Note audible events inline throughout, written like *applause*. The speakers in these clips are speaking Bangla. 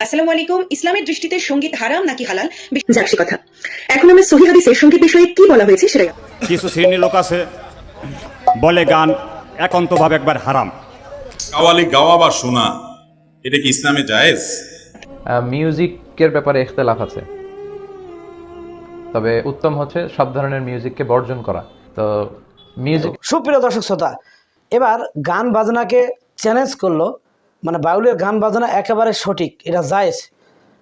আসসালামু আলাইকুম। ইসলামের দৃষ্টিতে সংগীত হারাম নাকি হালাল? যাক সে কথা। এখন আমরা সহি হাদিসে সংগীত বিষয়ে কি বলা হয়েছে সেটাই কিছু শ্রেণির লোক আছে বলে গান একান্তভাবে একবার হারাম। কাওয়ালি গাওয়া বা শোনা এটা কি ইসলামে জায়েজ? আহ, মিউজিকের ব্যাপারে ইখতলাফ আছে। তবে উত্তম হচ্ছে সব ধরনের মিউজিককে বর্জন করা। তো মিউজিক সুপ্রিয় দর্শক শ্রোতা এবার গান বাজনাকে চ্যালেঞ্জ করল মানে বাউলের গান বাজনা একেবারে সঠিক, এটা জায়েজ।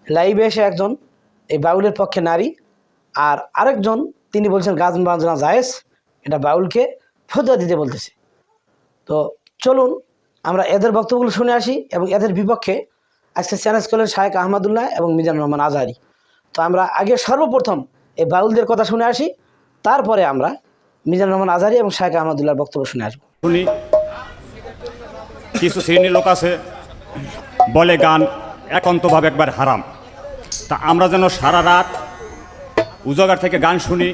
লাইভে এসে একজন, এই বাউলের পক্ষে নারী, আর আরেকজন, তিনি বলছেন গান বাজনা জায়েজ, এটা বাউলকে ফজা দিতে বলতেছে। তো চলুন, আমরা এদের বক্তব্যগুলো শুনে আসি এবং এদের বিপক্ষে আজকে চ্যালেঞ্জ করলেন শায়েক আহমদুল্লাহ এবং মিজানুর রহমান আজহারি তো আমরা আগে সর্বপ্রথম এই বাউলদের কথা শুনে আসি, তারপরে আমরা মিজানুর রহমান আজহারি এবং শায়েক আহমদুল্লাহর বক্তব্য শুনে আসব। কিছু শ্রেণির লোক আছে বলে গান একান্তভাবে একবার হারাম। তা আমরা যেন সারা রাত উজাগার থেকে গান শুনি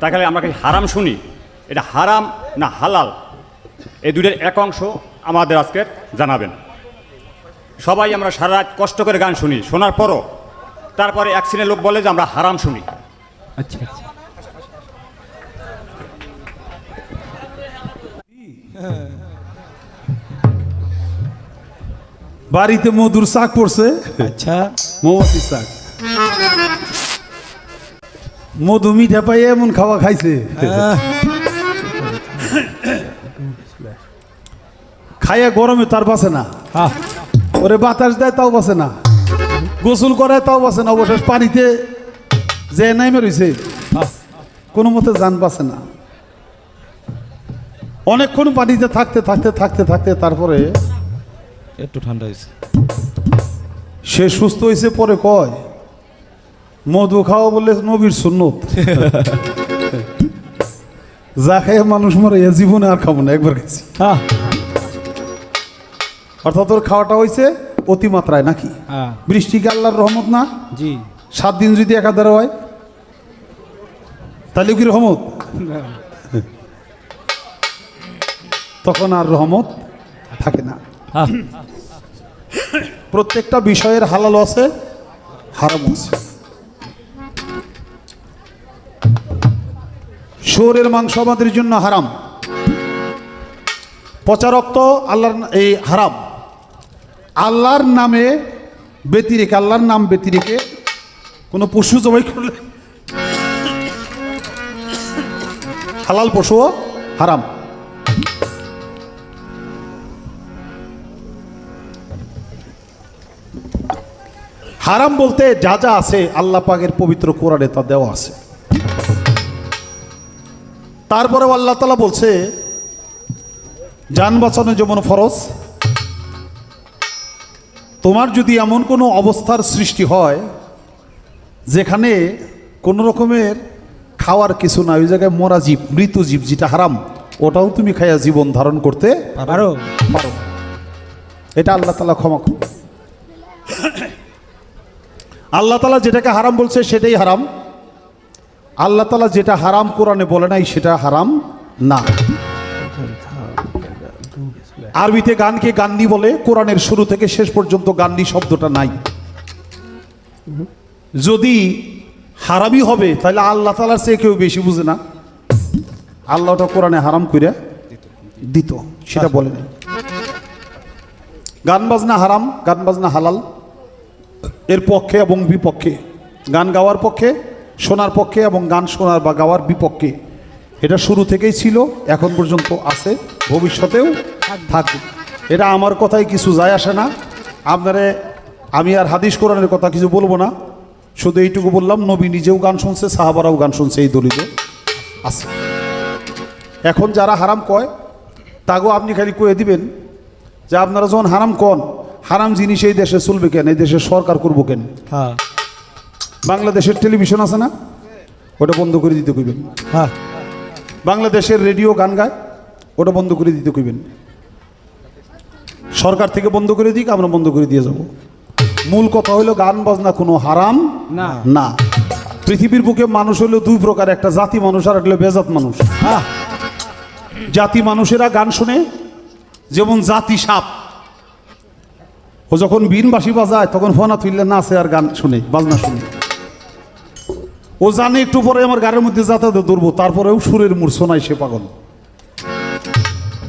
তাহলে আমরা কি হারাম শুনি? এটা হারাম না হালাল? এই দুটোর এক অংশ আমাদের আজকের জানাবেন। সবাই আমরা সারা রাত কষ্ট করে গান শুনি শোনার পরও। তারপরে এক শ্রেণির লোক বলে যে আমরা হারাম শুনি। বাড়িতে মধুর শাক পড়ছে। আচ্ছা। মৌমাছি শাক। মধু মিঠা পাই এমন খাওয়া খাইছে। খাইয়া গরমে তার বাসে না। হ্যাঁ। ওরে বাতাস দেয় তাও বাসে না। গোসল করে তাও বাসে না। অবশেষ পানিতে যে নাইমে রয়েছে কোনো মতে যান বাসে না। অনেকক্ষণ পানিতে থাকতে থাকতে থাকতে থাকতে তারপরে একটু ঠান্ডা হয়েছে। সে সুস্থ হয়েছে পরে কয় মধু খাওয়া বললে নবীর সুন্নত। *laughs* যা খায় মানুষ মরে এ জীবনে আর খাব না একবার খাইছি। হ্যাঁ। অর্থাৎ ওর খাওয়াটা হয়েছে অতিমাত্রায় নাকি? হ্যাঁ। বৃষ্টি কি আল্লাহর রহমত না? জি। সাত দিন যদি একাধারে হয় তাহলে কি রহমত? তখন আর রহমত থাকে না। *coughs* প্রত্যেকটা বিষয়ের হালাল আছে, হারাম আছে। শুয়োরের মাংস আমাদের জন্য হারাম। পচা রক্ত আল্লাহর এই হারাম। আল্লাহর নামে ব্যতিরেকে আল্লাহর নাম ব্যতিরেকে কোনো পশু জবাই করলে হালাল পশুও হারাম। হারাম বলতে যা যা আছে আল্লাহ পাকের পবিত্র কোরআনে তা দেওয়া আছে। তারপরে আল্লাহ তালা বলছে যান বাঁচানো যেমন ফরজ তোমার যদি এমন কোনো অবস্থার সৃষ্টি হয় যেখানে কোনো রকমের খাওয়ার কিছু না ওই জায়গায় মরা জীব মৃত জীব যেটা হারাম ওটাও তুমি খাইয়া জীবন ধারণ করতে পারো। পারো। এটা আল্লাহ তালা ক্ষমা করবে আল্লাহ তালা যেটাকে হারাম বলছে সেটাই হারাম। আল্লাহ তালা যেটা হারাম কোরআনে বলে নাই সেটা হারাম না। আরবিতে গানকে গান্নি বলে, কোরআনের শুরু থেকে শেষ পর্যন্ত গান্নি শব্দটা নাই। যদি হারামই হবে, তাহলে আল্লাহ তালার চেয়ে কেউ বেশি বুঝে না। আল্লাহটা কোরআনে হারাম করে দিত, সেটা বলে গান বাজনা হারাম, গান বাজনা হালাল। এর পক্ষে এবং বিপক্ষে। গান গাওয়ার পক্ষে, শোনার পক্ষে এবং গান শোনার বা গাওয়ার বিপক্ষে। এটা শুরু থেকেই ছিল, এখন পর্যন্ত আছে, ভবিষ্যতেও থাকবে। এটা আমার কথায় কিছু যায় আসে না। আপনারে আমি আর হাদিস কোরআনের কথা কিছু বলব না। শুধু এইটুকু বললাম, নবী নিজেও গান শুনছে, সাহাবারাও গান শুনছে এই দলিত আছে। এখন যারা হারাম কয়, তাগো আপনি খালি কয়ে দিবেন যে আপনারা যখন হারাম কন হারাম জিনিস এই দেশে চলবে কেন? এই দেশে সরকার করব কেন? হ্যাঁ। বাংলাদেশের টেলিভিশন আছে না? ওটা বন্ধ করে দিতে কইবেন। হ্যাঁ। বাংলাদেশের রেডিও গান গায় ওটা বন্ধ করে দিতে কইবেন। সরকার থেকে বন্ধ করে দিক আমরা বন্ধ করে দিয়ে যাব। মূল কথা হলো গান বাজনা কোনো হারাম না। না। পৃথিবীর বুকে মানুষ হলো দুই প্রকার একটা জাতি মানুষ আর একটা বেজাত মানুষ। হ্যাঁ। জাতি মানুষেরা গান শুনে যেমন জাতি সাপ। ও যখন বিন বাসি বাজায়, তখন ফোনা তুললে নাচে আর গান শুনে, বাজনা শুনে। ও জানে একটু পরে আমার গাড়ির মধ্যে যাতায়াতে ধরবো, তারপরেও সুরের মূর্ছনায় সে পাগল।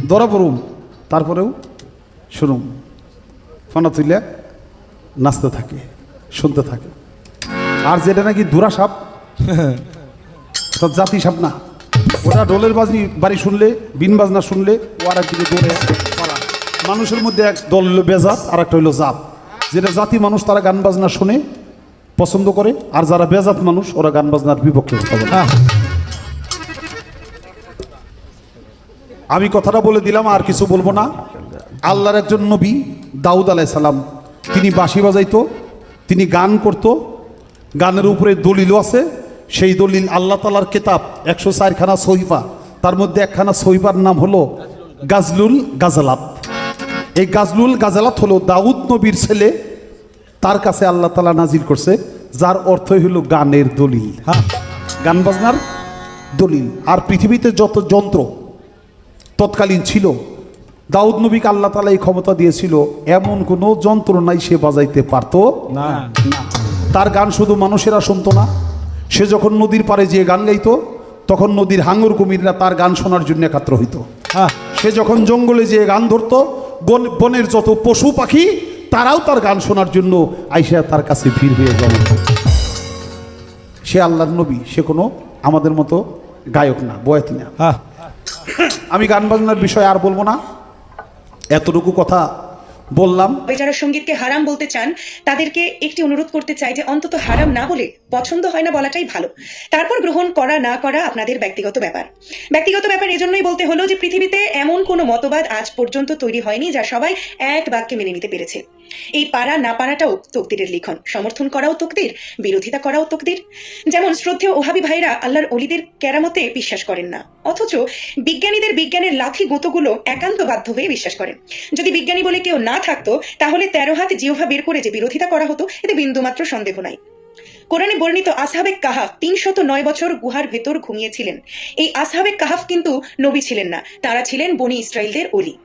ধরা পড়ুম, তারপরেও শুনুম। ফোনা তুললে নাচতে থাকে, শুনতে থাকে। আর যেটা নাকি দুরা সাপ জাতি সাপ না। ওটা ডোলের বাজনি, বাড়ি শুনলে বিন বাজনা শুনলে ও আর একদিকে দৌড়ে পালায়। মানুষের মধ্যে এক দল হলো বেজাত আর একটা হইল জাত। যেটা জাতি মানুষ তারা গান বাজনা শুনে পছন্দ করে আর যারা বেজাত মানুষ ওরা গান বাজনার বিপক্ষে কথা বলে আমি কথাটা বলে দিলাম আর কিছু বলব না। আল্লাহর একজন নবী দাউদ আলাই সালাম তিনি বাঁশি বাজাইতো তিনি গান করত গানের উপরে দলিলও আছে সেই দলিল আল্লাহ তালার কেতাব একশো চারখানা সহিফা তার মধ্যে একখানা সহিফার নাম হলো গাজলুল গাজালাত। এই গাজলুল গাজালাত হলো দাউদ নবীর ছেলে। তার কাছে আল্লাহ তালা নাজির করছে যার অর্থ হলো গানের দলিল। হ্যাঁ গান বাজনার দলিল। আর পৃথিবীতে যত যন্ত্র তৎকালীন ছিল দাউদ নবীকে আল্লাহ তালা এই ক্ষমতা দিয়েছিল এমন কোনো যন্ত্র নাই সে বাজাইতে পারতো না। তার গান শুধু মানুষেরা শুনতো না। সে যখন নদীর পাড়ে যেয়ে গান গাইতো তখন নদীর হাঙ্গর কুমিররা তার গান শোনার জন্য একাত্র হইতো। সে যখন জঙ্গলে যেয়ে গান ধরতো বনের যত পশু পাখি তারাও তার গান শোনার জন্য আইসা তার কাছে ভিড় হয়ে যাবে। সে আল্লাহর নবী সে কোনো আমাদের মতো গায়ক না বয়াতি না। আমি গান বাজনার বিষয়ে আর বলব না। এতটুকু কথা বললাম। যারা সঙ্গীতকে হারাম বলতে চান, তাদেরকে একটি অনুরোধ করতে চাই যে অন্তত হারাম না বলে পছন্দ হয় না বলাটাই ভালো। তারপর গ্রহণ করা না করা আপনাদের ব্যক্তিগত ব্যাপার। ব্যক্তিগত ব্যাপার এজন্যই বলতে হলো যে পৃথিবীতে এমন কোনো মতবাদ আজ পর্যন্ত তৈরি হয়নি যা সবাই এক বাক্যে মেনে নিতে পেরেছে। এই পারা না পারাটাও তকদিরের লিখন। সমর্থন করাও তকদির, বিরোধিতা করাও তকদির। যেমন শ্রদ্ধেয় ওহাবি ভাইরা আল্লাহর অলিদের কেরামতে বিশ্বাস করেন না, অথচ বিজ্ঞানীদের বিজ্ঞানের লাথি গুঁতোগুলো একান্ত বাধ্য হয়ে বিশ্বাস করেন। যদি বিজ্ঞানী বলে কেউ না থাকতো, তাহলে তেরো হাত জিহ্বা বের করে যে বিরোধিতা করা হতো, এতে বিন্দুমাত্র সন্দেহ নাই। কোরআনে বর্ণিত আসহাবে কাহাফ তিনশত নয় বছর গুহার ভেতর ঘুমিয়েছিলেন। এই আসহাবে কাহাফ কিন্তু নবী ছিলেন না, তারা ছিলেন বনি ইসরায়েলদের অলি।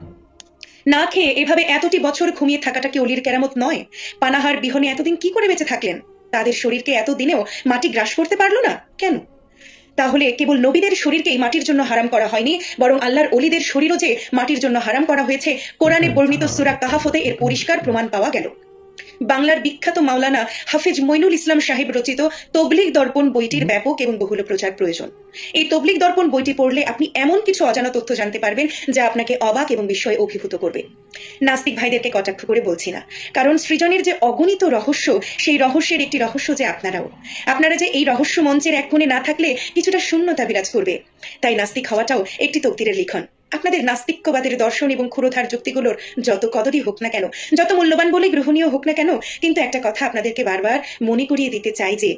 না খেয়ে এভাবে এতটি বছর ঘুমিয়ে থাকাটা কি অলির কেরামত নয়? পানাহার বিহনে এতদিন কি করে বেঁচে থাকলেন? তাদের শরীরকে এতদিনেও মাটি গ্রাস করতে পারল না? কেন? তাহলে কেবল নবীদের শরীরকেই মাটির জন্য হারাম করা হয়নি, বরং আল্লাহর অলিদের শরীরও যে মাটির জন্য হারাম করা হয়েছে, কোরআনে বর্ণিত সুরা কাহাফতে এর পরিষ্কার প্রমাণ পাওয়া গেল। বাংলার বিখ্যাত মাওলানা হাফিজ মইনুল ইসলাম সাহেব রচিত তবলিগ দর্পণ বইটির ব্যাপক এবং বহুল প্রচার প্রয়োজন। এই তবলিগ দর্পণ বইটি পড়লে আপনি এমন কিছু অজানা তথ্য জানতে পারবেন যা আপনাকে অবাক এবং বিস্ময়ে অভিভূত করবে। নাস্তিক ভাইদেরকে কটাক্ষ করে বলছি না, কারণ সৃজনের যে অগণিত রহস্য, সেই রহস্যের একটি রহস্য যে আপনারাও। আপনারা যে এই রহস্য মঞ্চের এক কোণে না থাকলে কিছুটা শূন্যতা বিরাজ করবে। তাই নাস্তিক হওয়াটাও একটি তকদিরের লিখন। আপনাদের নাস্তিক্যবাদের দর্শন এবং ক্ষুরধার যুক্তিগুলোর যত কদরই হোক না কেন, যত মূল্যবান বলে গ্রহণীয় হোক না কেন, কিন্তু একটা কথা আপনাদেরকে বারবার মনে করিয়ে দিতে চাই যে,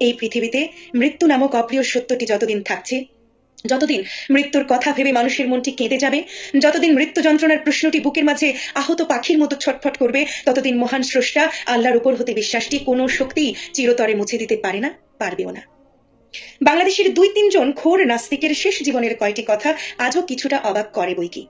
এই পৃথিবীতে মৃত্যু নামক অপ্রিয় সত্যটি যতদিন থাকছে, যতদিন মৃত্যুর কথা ভেবে মানুষের মনটি কেঁদে যাবে, যতদিন মৃত্যু যন্ত্রণার প্রশ্নটি বুকের মাঝে আহত পাখির মতো ছটফট করবে, ততদিন মহান স্রষ্টা আল্লাহর উপর হতে বিশ্বাসটি কোনো শক্তি চিরতরে মুছে দিতে পারে না, পারবেও না। বাংলাদেশের দুই তিনজন ঘোর নাস্তিকের শেষ জীবনের কয়টি কথা আজও কিছুটা অবাক করে বই কি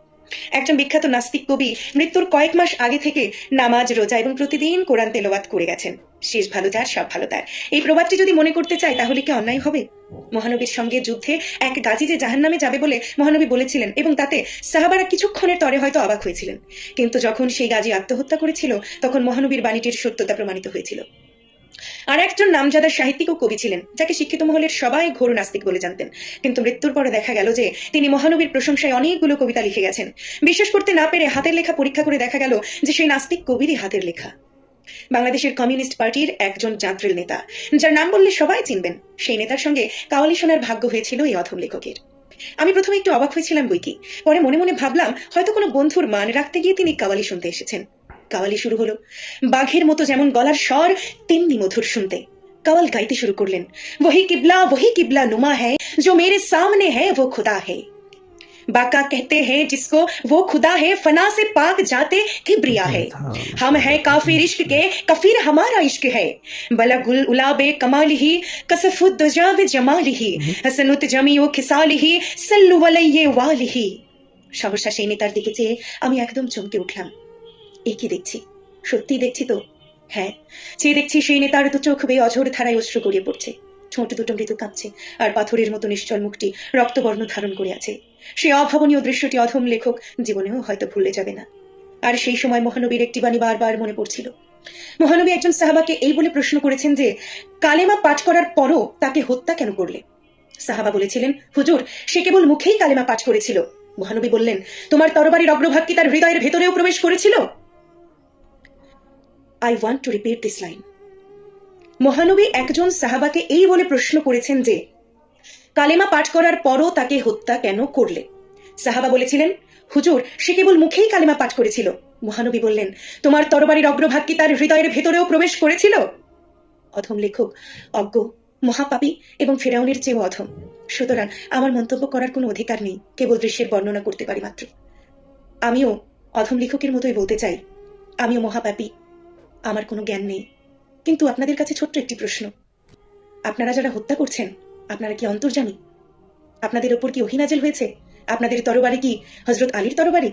একজন বিখ্যাত নাস্তিক কবি মৃত্যুর কয়েক মাস আগে থেকে নামাজ, রোজা এবং প্রতিদিন কোরআন তেলাওয়াত করে গেছেন। শেষ ভালো তার, সব ভালো তার। এই প্রবাদটি যদি মনে করতে চাই তাহলে কি অন্যায় হবে? মহানবীর সঙ্গে যুদ্ধে এক গাজী যে জাহান্নামে যাবে বলে মহানবী বলেছিলেন এবং তাতে সাহাবারা কিছুক্ষণের তরে হয়তো অবাক হয়েছিলেন। কিন্তু যখন সেই গাজী আত্মহত্যা করেছিল, তখন মহানবীর বাণীটির সত্যতা প্রমাণিত হয়েছিল। আর একজন নামজাদা সাহিত্যিক ও কবি ছিলেন, যাকে শিক্ষিত মহলের সবাই ঘোর নাস্তিক বলে জানতেন। কিন্তু মৃত্যুর পরে দেখা গেল যে তিনি মহানবীর প্রশংসায় অনেকগুলো কবিতা লিখে গেছেন। বিশ্বাস করতে না পেরে হাতের লেখা পরীক্ষা করে দেখা গেল যে সেই নাস্তিক কবিরই হাতের লেখা। বাংলাদেশের কমিউনিস্ট পার্টির একজন যাত্রীল নেতা, যার নাম বললে সবাই চিনবেন, সেই নেতার সঙ্গে কাওয়ালি শোনার ভাগ্য হয়েছিল এই অথম লেখকের। আমি প্রথমে একটু অবাক হয়েছিলাম বইকি পরে মনে মনে ভাবলাম, হয়তো কোনো বন্ধুর মান রাখতে গিয়ে তিনি কাওয়ালি শুনতে এসেছেন। কাওয়ালি শুরু হলো বাঘের মতো যেমন গলার স্বর তেমনি মধুর শুনতে কাওয়াল গাইতে শুরু করলেন वही किबला वही किबला नुमा है जो मेरे सामने है वो खुदा है बाका कहते हैं जिसको वो खुदा है फना से पाक जाते किब्रिया है हम है काफिर इश्क के कफिर हमारा इश्क है बला गुल उलाबे कमालिही कसफुद दुजाबे जमालिही हसनुत जमियो खिसालिही सल्लु वलैये वालिही সহসা সেই নেতার দিকে চেয়ে আমি একদম চমকে উঠলাম এ কি দেখছি। সত্যি দেখছি তো? হ্যাঁ চেয়ে দেখছি সেই নেতার তো চোখ বেয়ে অঝোর ধারায় অশ্রু গড়িয়ে পড়ছে। ঠোঁট দুটো মৃদু কাঁপছে, আর পাথরের মতো নিশ্চল মুখটি রক্তবর্ণ ধারণ করে আছে। সেই অভাবনীয় দৃশ্যটি অধম লেখক জীবনেও হয়তো ভুলে যাবে না। আর সেই সময় মহানবীর একটি বাণী বারবার মনে পড়ছিল। মহানবী একজন সাহাবাকে এই বলে প্রশ্ন করেছেন যে, কালেমা পাঠ করার পরও তাকে হত্যা কেন করলে? সাহাবা বলেছিলেন, হুজুর, সে কেবল মুখেই কালেমা পাঠ করেছিল। মহানবী বললেন, তোমার তরবারির অগ্রভাগ কি তার হৃদয়ের ভেতরেও প্রবেশ করেছিল? I want to repeat this line মহানবী একজন সাহাবাকে এই বলে প্রশ্ন করেছেন যে, কালেমা পাঠ করার পরও তাকে হত্যা কেন করলে? সাহাবা বলেছিলেন, হুজুর, সে কেবল মুখেই কালেমা পাঠ করেছিল। মহানবী বললেন, তোমার তরবারির অগ্রভাগ কি তার হৃদয়ের ভেতরেও প্রবেশ করেছিল? অধম লেখক, অজ্ঞ, মহাপাপী এবং ফেরাউনের চেয়েও অধম। সুতরাং আমার মন্তব্য করার কোনো অধিকার নেই, কেবল দৃশ্যের বর্ণনা করতে পারি মাত্র। আমিও অধম লেখকের মতোই বলতে চাই। আমিও মহাপাপী আমার কোনো জ্ঞান নেই। কিন্তু আপনাদের কাছে ছোট্ট একটি প্রশ্ন। আপনারা যারা হত্যা করছেন, আপনারা কি অন্তর্জামী? আপনাদের ওপর কি অহিনাজেল হয়েছে? আপনাদের তরবারি কি হজরত আলীর তরবারি?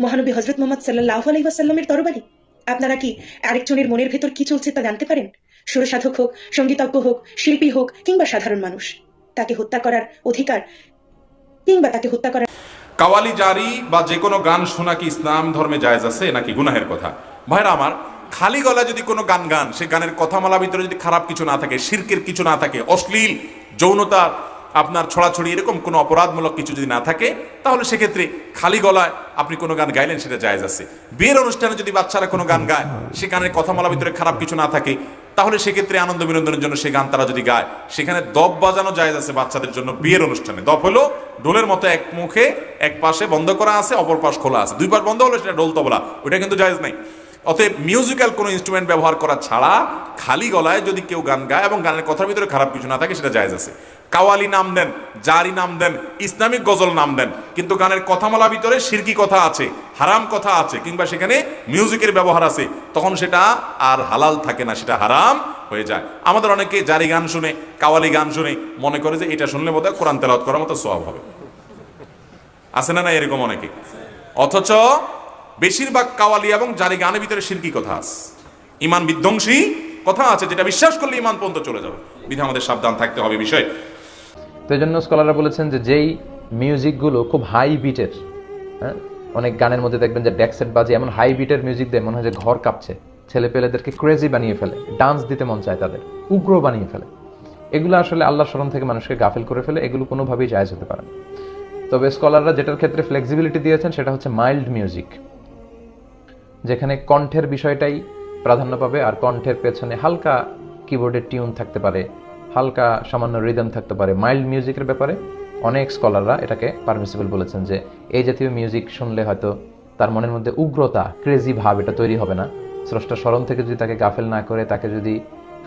মহানবী হজরত মোহাম্মদ সাল্লাহ আলাইসাল্লামের তরবারি? আপনারা কি আরেকজনের মনের ভেতর কি চলছে তা জানতে পারেন? সুরসাধক হোক, সঙ্গীতজ্ঞ হোক, শিল্পী হোক, কিংবা সাধারণ মানুষ, তাকে হত্যা করার অধিকার, কিংবা তাকে হত্যা করার কাওয়ালি জারি বা যে কোনো গান শোনা কি ইসলাম ধর্মে জায়েজ আছে নাকি গুনাহের কথা? ভাইরা আমার খালি গলা যদি কোনো গান গান সে গানের কথামালা ভিতরে যদি খারাপ কিছু না থাকে শিরকের কিছু না থাকে, অশ্লীল, যৌনতা, আপনার ছড়াছড়ি, এরকম কোনো অপরাধমূলক কিছু যদি না থাকে, তাহলে সেক্ষেত্রে খালি গলায় আপনি কোনো গান গাইলেন, সেটা জায়েজ আছে। বিয়ের অনুষ্ঠানে যদি বাচ্চারা কোনো গান গায়, সে গানের কথামালা ভিতরে খারাপ কিছু না থাকে, তাহলে সেক্ষেত্রে আনন্দ বিনোদনের জন্য সেই গান তারা যদি গায়, সেখানে দব বাজানো জায়েজ আছে বাচ্চাদের জন্য বিয়ের অনুষ্ঠানে। দপ হলো ডোলের মতো এক মুখে এক পাশে বন্ধ করা আছে, অপর পাশ খোলা আছে। দুই পাশ বন্ধ হলো, সেটা ডোল তবলা, ওইটা কিন্তু জায়েজ নাই। অতএব মিউজিক্যাল কোনো ইনস্ট্রুমেন্ট ব্যবহার করা ছাড়া খালি গলায় যদি কেউ গান গায় এবং গানের কথার ভিতরে খারাপ কিছু না থাকে, সেটা জায়েজ আছে। কাওয়ালি নাম দেন, জারি নাম দেন, ইসলামিক গজল নাম দেন, কিন্তু গানের কথামালা ভিতরে শিরকি কথা আছে, হারাম কথা আছে, কিংবা সেখানে মিউজিকের ব্যবহার আছে, তখন সেটা আর হালাল থাকে না, সেটা হারাম হয়ে যায়। আমাদের অনেকে জারি গান শুনে, কাওয়ালি গান শুনে মনে করে যে এটা শুনলে বোধহয় কোরআন তেলাওয়াত করার মতো সওয়াব হবে। আছে না না এরকম অনেকে? অথচ বেশিরভাগ কাওয়ালি এবং জারি গানের ভিতরে শিরকি কথা আছে। ইমান বিধ্বংসী কথা আছে, যেটা বিশ্বাস করলে ইমান পর্যন্ত চলে যাবে। বিধে আমাদের সাবধান থাকতে হবে বিষয়। তো এই জন্য স্কলাররা বলেছেন যে যেই মিউজিকগুলো খুব হাই বিটের হ্যাঁ অনেক গানের মধ্যে দেখবেন যে ডেকসেট বাজে এমন হাই বিটের মিউজিক দেয় মনে হয় যে ঘর কাঁপছে। ছেলে পেলেদেরকে ক্রেজি বানিয়ে ফেলে ডান্স দিতে মন চায় তাদের, উগ্র বানিয়ে ফেলে। এগুলো আসলে আল্লাহ স্মরণ থেকে মানুষকে গাফিল করে ফেলে, এগুলো কোনোভাবেই জায়জ হতে পারে। তবে স্কলাররা যেটার ক্ষেত্রে ফ্লেক্সিবিলিটি দিয়েছেন সেটা হচ্ছে মাইল্ড মিউজিক যেখানে কণ্ঠের বিষয়টাই প্রাধান্য পাবে আর কণ্ঠের পেছনে হালকা কিবোর্ডের টিউন থাকতে পারে, হালকা সামান্য রিদম থাকতে পারে মাইল্ড মিউজিকের ব্যাপারে অনেক স্কলাররা এটাকে পারমিসিবল বলেছেন যে এই জাতীয় মিউজিক শুনলে হয়তো তার মনের মধ্যে উগ্রতা ক্রেজি ভাব এটা তৈরি হবে না। স্রষ্টা স্মরণ থেকে যদি তাকে গাফেল না করে, তাকে যদি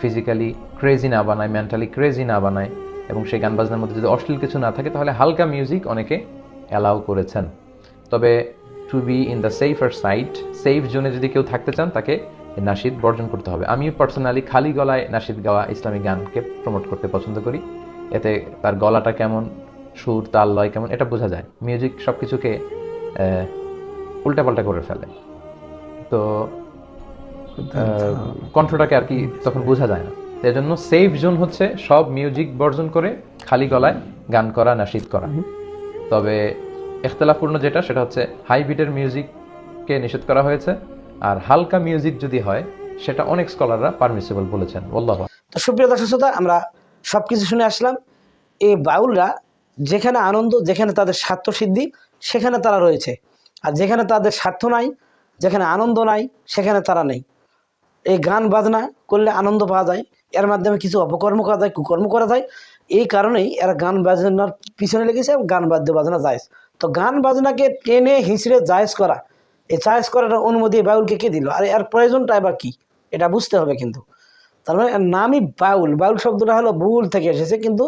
ফিজিক্যালি ক্রেজি না বানায় মেন্টালি ক্রেজি না বানায় এবং সেই গান বাজনার মধ্যে যদি অশ্লীল কিছু না থাকে, তাহলে হালকা মিউজিক অনেকে অ্যালাউ করেছেন। তবে to be in the safer side safe জোনে যদি কেউ থাকতে চান তাকে নাশিদ বর্জন করতে হবে। আমি পার্সোনালি খালি গলায় নাশিদ গাওয়া ইসলামিক গানকে প্রমোট করতে পছন্দ করি। এতে তার গলাটা কেমন সুর তাল লয় কেমন এটা বোঝা যায়। মিউজিক সব কিছুকে উল্টাপাল্টা করে ফেলে। তো কণ্ঠটাকে আর কি তখন বোঝা যায় না। এই জন্য সেফ জোন হচ্ছে সব মিউজিক বর্জন করে খালি গলায় গান করা নাশিদ করা। তবে এখতলাফপূর্ণ যেটা, সেটা হচ্ছে হাই বিটের মিউজিককে নিষেধ করা হয়েছে। আর হালকা মিউজিক যদি হয়, সেটা অনেক স্কলাররা পারমিসিবল বলেছেন। বল্লাহ তো সুপ্রিয় দর্শক শ্রোতা, আমরা সব কিছু শুনে আসলাম। এই বাউলরা যেখানে আনন্দ, যেখানে তাদের স্বার্থ সিদ্ধি, সেখানে তারা রয়েছে। আর যেখানে তাদের স্বার্থ নাই, যেখানে আনন্দ নাই, সেখানে তারা নেই। এই গান বাজনা করলে আনন্দ পাওয়া যায়, এর মাধ্যমে কিছু অপকর্ম করা যায়, কুকর্ম করা যায়। এই কারণেই এরা গান বাজনার পিছনে লেগেছে এবং গান বাদ্য বাজনা জায়েজ তো গান বাজনাকে টেনে হিঁচড়ে জায়েজ করা, এই জায়েজ করাটা অনুমতি বাউলকে কে দিল? আর এর প্রয়োজনটা এবার কি? এটা বুঝতে হবে কিন্তু। তার মানে নামই বাউল। বাউল শব্দটা হলো বুল থেকে এসেছে কিন্তু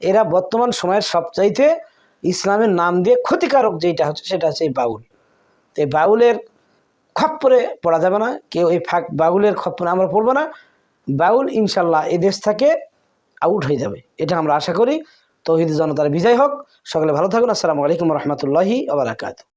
এরা বর্তমান সময়ের সবচাইতে ইসলামের নাম দিয়ে ক্ষতিকারক যেটা হচ্ছে সেটা হচ্ছে এই বাউল। তো এই বাউলের খপ্পরে পড়া যাবে না। কেউ এই ফাঁক বাউলের খপ্পরে আমরা পড়ব না। বাউল ইনশাল্লাহ এই দেশ থেকে আউট হয়ে যাবে। এটা আমরা আশা করি। তৌহিদ জনতার বিজয় হোক। সকলে ভালো থাকুন। আসসালামু আলাইকুম রহমতুল্লাহি আবরাকাত